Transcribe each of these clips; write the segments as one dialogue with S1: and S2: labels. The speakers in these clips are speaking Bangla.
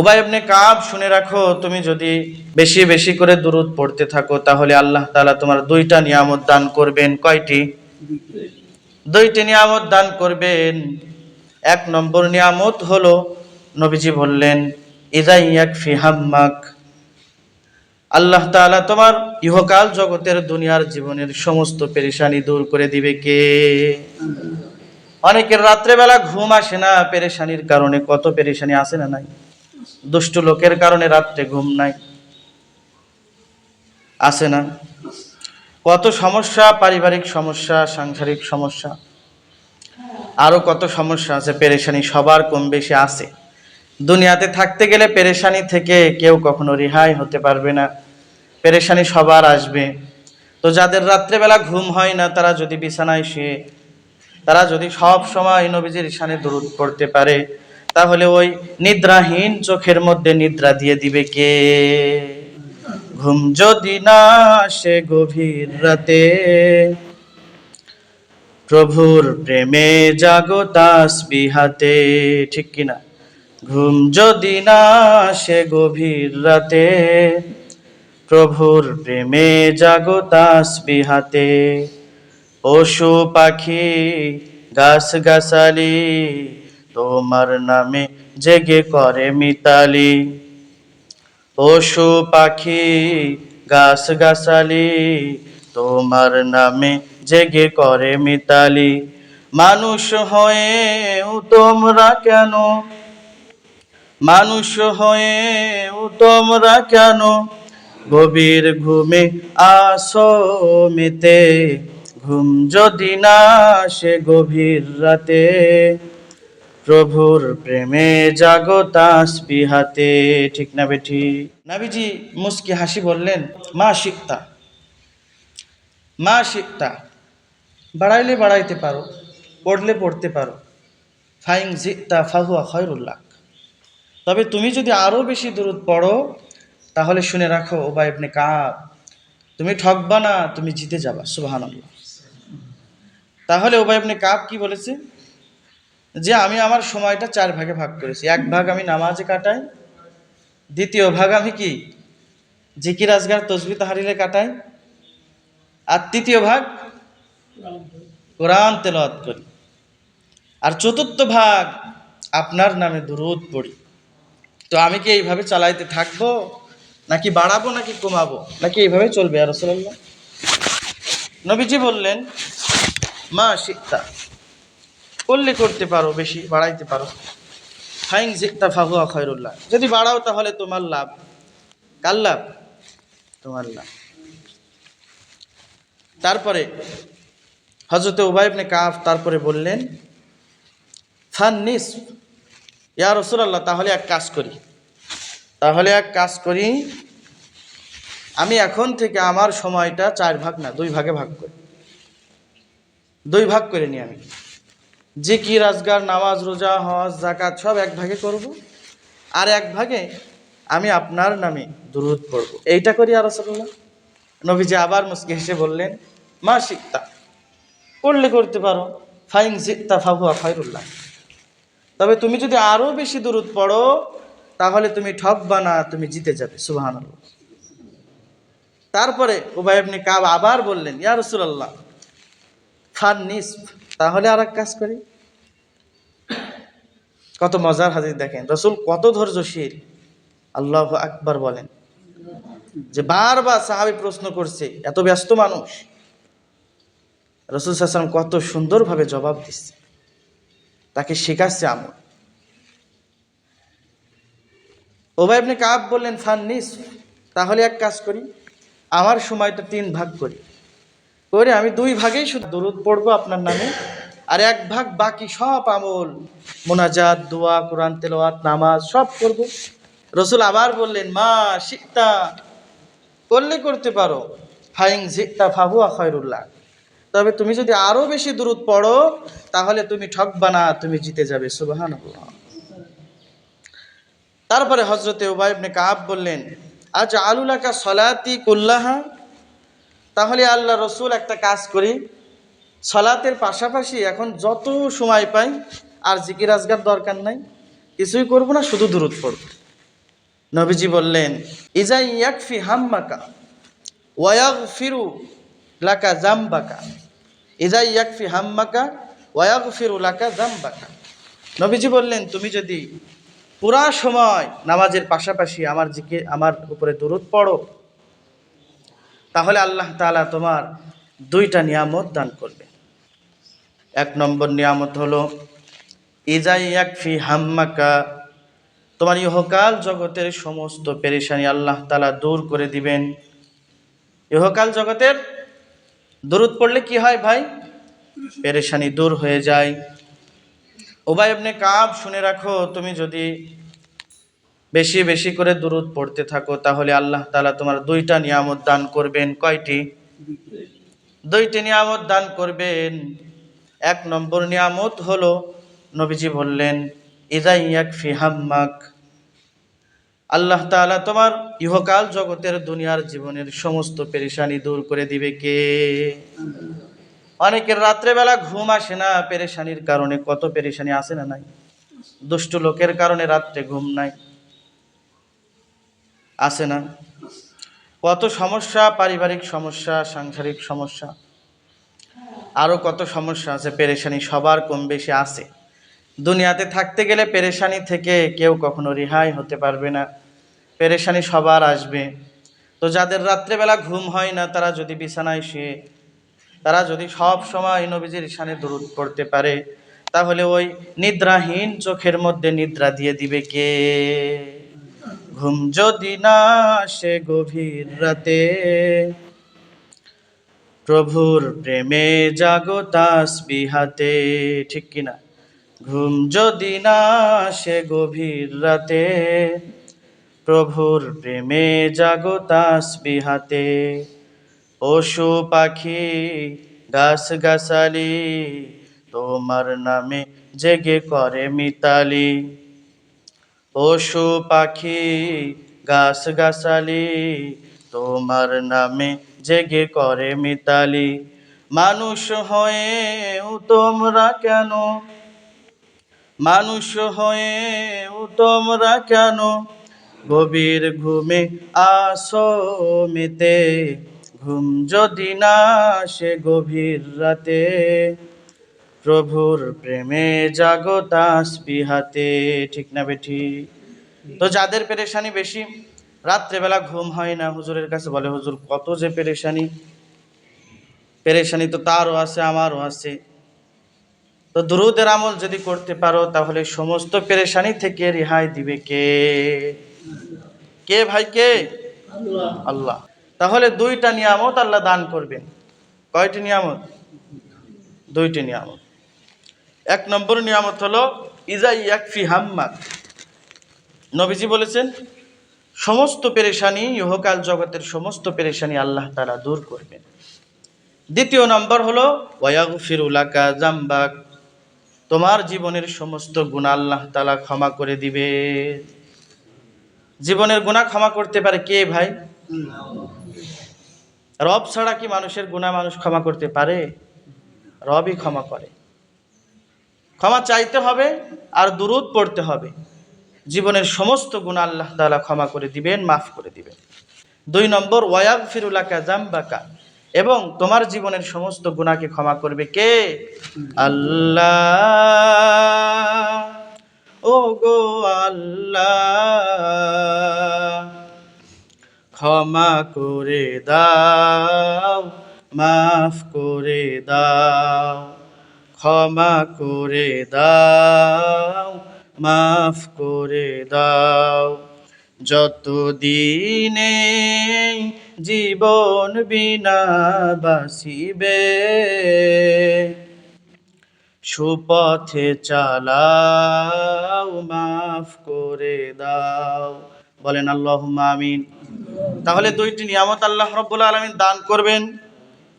S1: উবাই ইবনে কাব শুনে রাখো, তুমি যদি বেশি বেশি করে দুরুদ পড়তে থাকো, তাহলে আল্লাহ তালা তোমার দুইটা নিয়ামত দান করবেন। কয়টি? দুইটি নিয়ামত দান করবেন। এক নম্বর নিয়ামত হলো, নবীজি বললেন ইজাইয়াক ফি হাম্মাক। আল্লাহ তাআলা তোমার ইহকাল জগতের দুনিয়ার জীবনের সমস্ত পেরেশানি দূর করে দিবে কে? অনেকের রাত্রেবেলা ঘুম আসে না, পেরেশানির কারণে। কত পেরেশানি আসে না নাই? দুষ্ট লোকের কারণে রাত্রে ঘুম নাই। আসে না? কত সমস্যা, পারিবারিক সমস্যা, সাংসারিক সমস্যা। আরও কত সমস্যা আছে, পেরেশানি সবার কম বেশি আছে। দুনিয়াতে থাকতে গেলে পেরেশানি থেকে কেউ কখনো রেহাই হতে পারবে না। পেরেশানি সবার আসবে। তো যাদের রাত্রেবেলা ঘুম হয় না, তারা যদি বিছানায় শুয়ে, তারা যদি সব সময় নবীজির ঈশানে দূরত পড়তে পারে তাহলে ওই নিদ্রাহীন চোখের মধ্যে নিদ্রা দিয়ে দিবে কে? ঘুম যদি না সে গভীর রাতে, প্রভুর প্রেমে জাগো তাসবিহাতে, ঠিক কিনা ঘুম যদি না সে গভীর রাতে, প্রভুর প্রেমে জাগো তাসবিহাতে, পশু পাখি গাছ গাছালি তোমার নামে জেগে করে মিতালি। পশু পাখি, গাছ গাছালি, তোমার নামে জেগে করে মিতালি। মানুষ হয়েও তোমরা কেন? মানুষ হয়েও তোমরা কেন? গভীর ঘুমে আসো মেতে। ঘুম যদি না সে গভীর রাতে। প্রভুর প্রেমে জাগো তাসবিহাতে ঠিক না বেঠি? নাবিজি মুস্কি হাসি বললেন, মা শিক্তা মা শিক্তা বাড়াইলে বাড়াইতে পারো, পড়লে পড়তে পারো। ফাইং জিতা ফাহুয়া খয়রুল্লাহ তবে তুমি যদি আরও বেশি দূরত পড়ো, তাহলে শুনে রাখো, ও ওবা ইবনে কাব, তুমি ঠকবা না, তুমি জিতে যাবা সুবাহান তাহলে ওবা ইবনে কাব কি বলেছে? যে আমি আমার সময়টা চার ভাগে ভাগ করেছি। এক ভাগ আমি নামাজে কাটাই, দ্বিতীয় ভাগ আমি কি? জিকির, আজগার, তসবি, তাহারিলে কাটাই। আর তৃতীয় ভাগ কোরআন তেলাওয়াত করি। আর চতুর্থ ভাগ আপনার নামে দুরুদ পড়ি। তো আমি কি এইভাবে চালাইতে থাকব? নাকি বাড়াবো, নাকি কমাবো? নাকি এইভাবে চলবে আর রসল্লাহ নবীজি বললেন, মা শিক্ষা করলে করতে পারো, বেশি বাড়াইতে পারো। ফাইন জিক্তা ফাহুয়া খয়রুল্লাহ। যদি বাড়াও তাহলে তোমার লাভ। কার লাভ? তোমার লাভ। তারপরে হজরতে উবাইবনে কাফ তারপরে বললেন, ফান নিস ইয়া রসুলাল্লাহ, তাহলে এক কাজ করি। তাহলে এক কাজ করি, আমি এখন থেকে আমার সময়টা চার ভাগ না, দুই ভাগে ভাগ করি। দুই ভাগ করে নিই আমি। যে কি রাজগার নামাজ, রোজা, হজ জাকাত সব এক ভাগে করব। আর এক ভাগে আমি আপনার নামে দুরুদ পড়ব। এইটা করি আর রসুল্লাহ নবীজি আবার মুসকি হেসে বললেন, মা শিকতা করলে করতে পারো। ফাইং জিতা ফাহুয়া খয়রুল্লাহ। তবে তুমি যদি আরও বেশি দূরত পড়ো, তাহলে তুমি ঠকবা না, তুমি জিতে যাবে সুবাহান তারপরে উবাইবনি কাব আবার বললেন, ইয়া রসুলাল্লাহ, ফান নিসফ। তাহলে আর এক কাজ করি। কত মজার হাজির দেখেন। রসুল কত ধৈর্যশীল। আল্লাহ আকবার বলেন যে বারবার সাহাবি প্রশ্ন করছে, এত ব্যস্ত মানুষ। রসুল সাল্লাম কত সুন্দরভাবে জবাব দিচ্ছে। তাকে শেখাচ্ছে আমল। ওবাই আপনি কাব বললেন, ফান নিস তাহলে এক কাজ করি, আমার সময়টা তিন ভাগ করি। করে আমি দুই ভাগেই শুধু দরুদ পড়ব আপনার নামে, আর এক ভাগ বাকি সব আমল, মোনাজাত, দোয়া, কোরআন, তেলাওয়াত, নামাজ সব করব। রসুল আবার বললেন, মা শিকতা করলে করতে পারো। ফাইং জিকতা ফাহুয়া খয়রুল্লাহ। তবে তুমি যদি আরও বেশি দূরত পড়ো, তাহলে তুমি ঠকবা না, তুমি জিতে যাবে সুবাহান তারপরে হজরতে ওবাইবনে কাব বললেন আজ আলুলাকা সলাতি কুল্লাহা? তাহলে আল্লাহ রসুল একটা কাজ করি, সলাতের পাশাপাশি এখন যত সময় পাই আর জিকির আজগার দরকার নাই, কিছুই করব না, শুধু দূরত পড়ব। নবীজি বললেন ইজাই ইয়াকফি হাম্মাকা ওয়াগ ফিরু লাকা জাম্বাকা ইজাই ইয়াকফি হাম্মাকা ওয়াগ ফিরু লাকা জাম্বাকা নবীজি বললেন, তুমি যদি পুরা সময় নামাজের পাশাপাশি আমার জিকে আমার উপরে দূরত পড়ো তাহলে আল্লাহ তালা তোমার দুইটা নিয়ামত দান করবে। এক নম্বর নিয়ামত হলো ইজাই ইয়াকফি হাম্মাকা তোমার ইহকাল জগতের সমস্ত পেরেশানি আল্লাহ তালা দূর করে দিবেন। ইহকাল জগতের দূরত পড়লে কি হয় ভাই? পেরেশানি দূর হয়ে যায়। ওবাই আপনি কাব শুনে রাখো, তুমি যদি বেশি বেশি করে দূরত পড়তে থাকো, তাহলে আল্লাহ তালা তোমার দুইটা নিয়ামত দান করবেন। কয়টি? দুইটি নিয়ামত দান করবেন। এক নম্বর নিয়ামত হলো, নবীজি বললেন ইজাই ইয়াকফি হাম্মাক। আল্লাহ তাআলা তোমার ইহকাল জগতের দুনিয়ার জীবনের সমস্ত পেরেশানি দূর করে দিবে কে? অনেকের রাত্রেবেলা ঘুম আসে না, পেরেশানির কারণে। কত পেরেশানি আসে না নাই? দুষ্ট লোকের কারণে রাত্রে ঘুম নাই। আসে না? কত সমস্যা, পারিবারিক সমস্যা, সাংসারিক সমস্যা? আরও কত সমস্যা আছে, পেরেশানি সবার কম বেশি আছে। দুনিয়াতে থাকতে গেলে পেরেশানি থেকে কেউ কখনো রেহাই হতে পারবে না। পেরেশানি সবার আসবে। তো যাদের রাত্রেবেলা ঘুম হয় না, তারা যদি বিছানায় শুয়ে, তারা যদি সব সময় নবীজির ইশানে দূরত পড়তে পারে, তাহলে ওই নিদ্রাহীন চোখের মধ্যে নিদ্রা দিয়ে দিবে কে? ঘুম যদি না সে গভীর রাতে, প্রভুর প্রেমে জাগো তাসবিহাতে। ঠিক কিনা ঘুম যদি না সে গভীর রাতে, প্রভুর প্রেমে জাগো তাসবিহাতে। পশু পাখি গাছ গাছালি তোমার নামে জেগে করে মিতালি। পশু পাখি গাছ গাছালি, তোমার নামে জেগে করে মিতালি। মানুষ হয়েও তোমরা কেন? মানুষ হয়েও তোমরা কেন? গভীর ঘুমে আসো মেতে, ঘুম যদি না সে গভীর রাতে। প্রভুর প্রেমে জাগতাস বিহাতে ঠিক না বেঠি? তো যাদের পেরেশানি বেশি, রাত্রেবেলা ঘুম হয় না, হুজুরের কাছে বলে, হুজুর, কত যে পেরেশানি। পেরেশানি তো তারও আছে, আমারও আছে। তো দুরুদের আমল যদি করতে পারো, তাহলে সমস্ত পেরেশানি থেকে রেহাই দিবে কে? কে ভাই, কে? আল্লাহ। তাহলে দুইটা নিয়ামত আল্লাহ দান করবেন। কয়টি নিয়ামত? দুইটি নিয়ামত। এক নম্বর নিয়ামত হলো, ইজা ইয়াকফি হাম্মাক। নবীজি বলেছেন, সমস্ত পেরেশানি ইহকাল জগতের সমস্ত পেরেশানি আল্লাহ তারা দূর করবেন। দ্বিতীয় নম্বর হলো ওয়াগ ফিরুলাকা জাম্বাক তোমার জীবনের সমস্ত গুণা আল্লাহ তালা ক্ষমা করে দিবে। জীবনের গুণা ক্ষমা করতে পারে কে ভাই? রব ছাড়া কি মানুষের গুণা মানুষ ক্ষমা করতে পারে? রবই ক্ষমা করে। ক্ষমা চাইতে হবে আর দুরুদ পড়তে হবে। জীবনের সমস্ত গুণা আল্লাহ তাআলা ক্ষমা করে দিবেন, মাফ করে দিবেন। দুই নম্বর ওয়াগ ফিরুলাকা জাম্বাকা এবং তোমার জীবনের সমস্ত গুণাকে ক্ষমা করবে কে? আল্লাহ। ও গো আল্লাহ। ক্ষমা করে দাও, মাফ করে দাও। ক্ষমা করে দাও, মাফ করে দাও। যত দিনে জীবন বিনা বাসিবে সুপথে চালাও, মাফ করে দাও। বলেন আল্লাহ আমিন। তাহলে দুইটি নিয়ামত আল্লাহ রব্বুল আলমিন দান করবেন।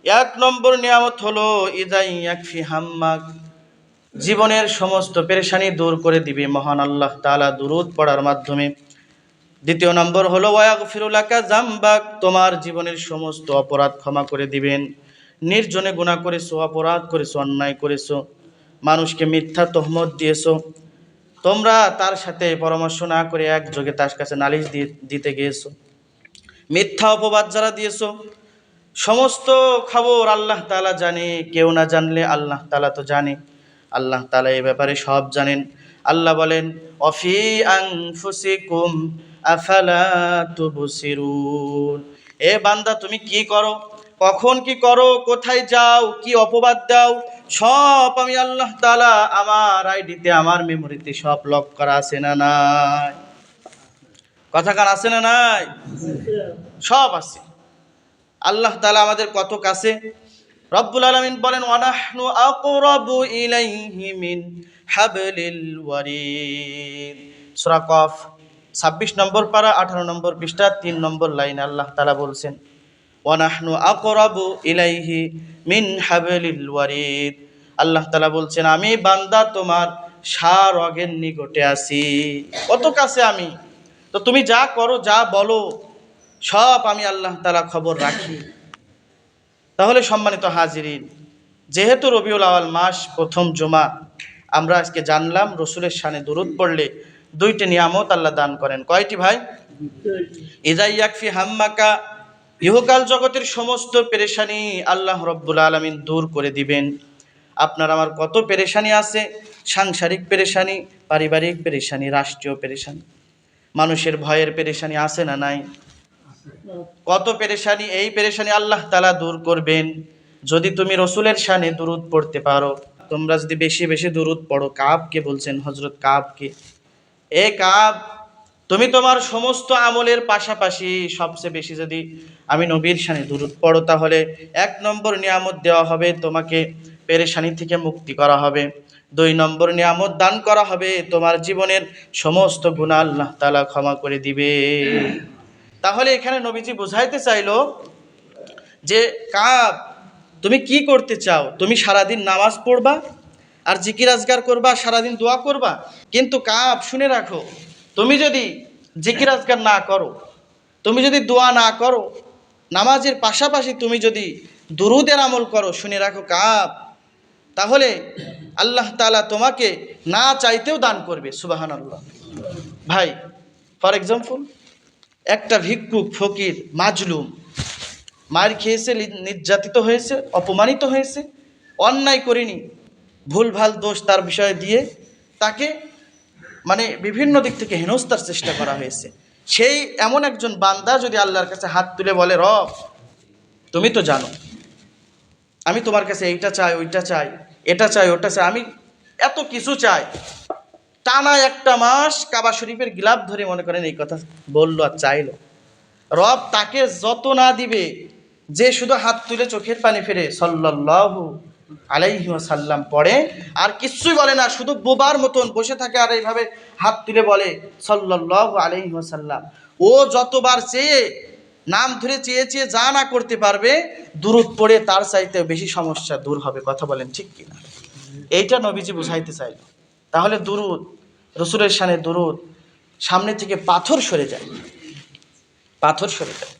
S1: এক নম্বর নিয়ামত হলো, ইদাই হাম্মাক। জীবনের সমস্ত পেরেশানি দূর করে দিবে মহান আল্লাহ তাআলা দুরুদ পড়ার মাধ্যমে। দ্বিতীয় নম্বর হলো ওয়াগ ফিরুলাকা জাম্বাক তোমার জীবনের সমস্ত অপরাধ ক্ষমা করে দিবেন। নির্জনে গুণা করেছ, অপরাধ করেছ, অন্যায় করেছ, মানুষকে মিথ্যা তহমত দিয়েছ। তোমরা তার সাথে পরামর্শ না করে একযোগে তার কাছে নালিশ দিয়ে দিতে গিয়েছো। মিথ্যা অপবাদ যারা দিয়েছ সমস্ত খবর আল্লাহ তালা জানে, কেউ না জানলে আল্লাহ তালা তো জানে। আল্লাহ তালা এ ব্যাপারে সব জানেন। আল্লাহ বলেন, অফি আং আংফুসিকুম আফালা তুবসিরুন? এ বান্দা, তুমি কি করো? কখন কি করো? কোথায় যাও? কি অপবাদ দাও? সব আমি আল্লাহ তালা আমার আইডিতে, আমার মেমোরিতে সব লক করা আছে না নাই? কথা কার আছে না নাই? সব আছে। আল্লাহ তালা আমাদের কত কাছে? রব্বুল আলমিন বলেন, ওয়ানাহনু আকরাবু ইলাইহি মিন হাবলিল ওয়ারিদ। সূরা কফ, ছাব্বিশ নম্বর পারা, আঠারো নম্বর পৃষ্ঠা, তিন নম্বর লাইন আল্লাহ তালা বলছেন, ওয়ানাহনু আকরাবু ইলাইহি মিন হাবলিল ওয়ারিদ। আল্লাহ তালা বলছেন, আমি বান্দা তোমার সার অগের নিকটে আছি। কত কাছে আমি? তো তুমি যা করো, যা বলো সব আমি আল্লাহ তালা খবর রাখি। তাহলে সম্মানিত হাজিরিন, যেহেতু রবিউল আওয়াল মাস প্রথম জমা, আমরা আজকে জানলাম রসুলের শানে দূরত পড়লে দুইটি নিয়ামত আল্লাহ দান করেন। কয়টি ভাই? ইজাই ইয়াকফি হাম্মাকা, ইহকাল জগতের সমস্ত পেরেশানি আল্লাহ রব্বুল আলমিন দূর করে দিবেন। আপনার আমার কত পেরেশানি আছে? সাংসারিক পেরেশানি, পারিবারিক পেরেশানি, রাষ্ট্রীয় পেরেশানি। মানুষের ভয়ের পেরেশানি আছে না নাই? কত পেরেশানি, এই পেরেশানি আল্লাহ তালা দূর করবেন। যদি তুমি রসুলের শানে দুরুদ পড়তে পারো, তোমরা যদি বেশি বেশি দুরুদ পড়ো, কাবকে বলছেন হজরত কাবকে। এ কাব, তুমি তোমার সমস্ত আমলের পাশাপাশি সবচেয়ে বেশি যদি আমি নবীর শানে দুরুদ পড়ো, তাহলে এক নম্বর নিয়ামত দেওয়া হবে, তোমাকে পেরেশানি থেকে মুক্তি করা হবে। দুই নম্বর নিয়ামত দান করা হবে, তোমার জীবনের সমস্ত গুণা আল্লাহ তালা ক্ষমা করে দিবে তাহলে এখানে নবীজি বোঝাইতে চাইলো যে, কাব, তুমি কি করতে চাও? তুমি সারাদিন নামাজ পড়বা আর জিকির আজগার করবা, সারাদিন দোয়া করবা? কিন্তু কাব, শুনে রাখো, তুমি যদি জিকির আজগার না করো, তুমি যদি দোয়া না করো, নামাজের পাশাপাশি তুমি যদি দুরুদের আমল করো, শুনে রাখো কাব, তাহলে আল্লাহ তালা তোমাকে না চাইতেও দান করবে সুবাহান আল্লাহ ভাই ফর এক্সাম্পল একটা ভিক্ষুক ফকির, মাজলুম, মার খেয়েছে নির্যাতিত হয়েছে, অপমানিত হয়েছে, অন্যায় করিনি, ভুলভাল দোষ তার বিষয়ে দিয়ে তাকে মানে বিভিন্ন দিক থেকে হেনস্থার চেষ্টা করা হয়েছে। সেই এমন একজন বান্দা যদি আল্লাহর কাছে হাত তুলে বলে, রব, তুমি তো জানো, আমি তোমার কাছে এইটা চাই, ওইটা চাই, এটা চাই, ওটা চাই, আমি এত কিছু চাই টানা একটা মাস কাবা শরীফের গিলাপ ধরে মনে করেন এই কথা বলল আর চাইলো। রব তাকে যত না দিবে, যে শুধু হাত তুলে চোখের পানি ফেরে আলাইহি সাল্লাম পড়ে, আর কিচ্ছুই বলে না, শুধু বোবার মতন বসে থাকে আর এইভাবে হাত তুলে বলে আলাইহি সাল্লাম ও যতবার চেয়ে, নাম ধরে চেয়ে চেয়ে যা না করতে পারবে দূরত পড়ে তার চাইতে বেশি সমস্যা দূর হবে, কথা বলেন ঠিক কিনা? এইটা নবীজি বুঝাইতে চাইল। তাহলে দুরুদ রসুলের সানে দুরুদ সামনে থেকে পাথর সরে যায়। পাথর সরে যায়।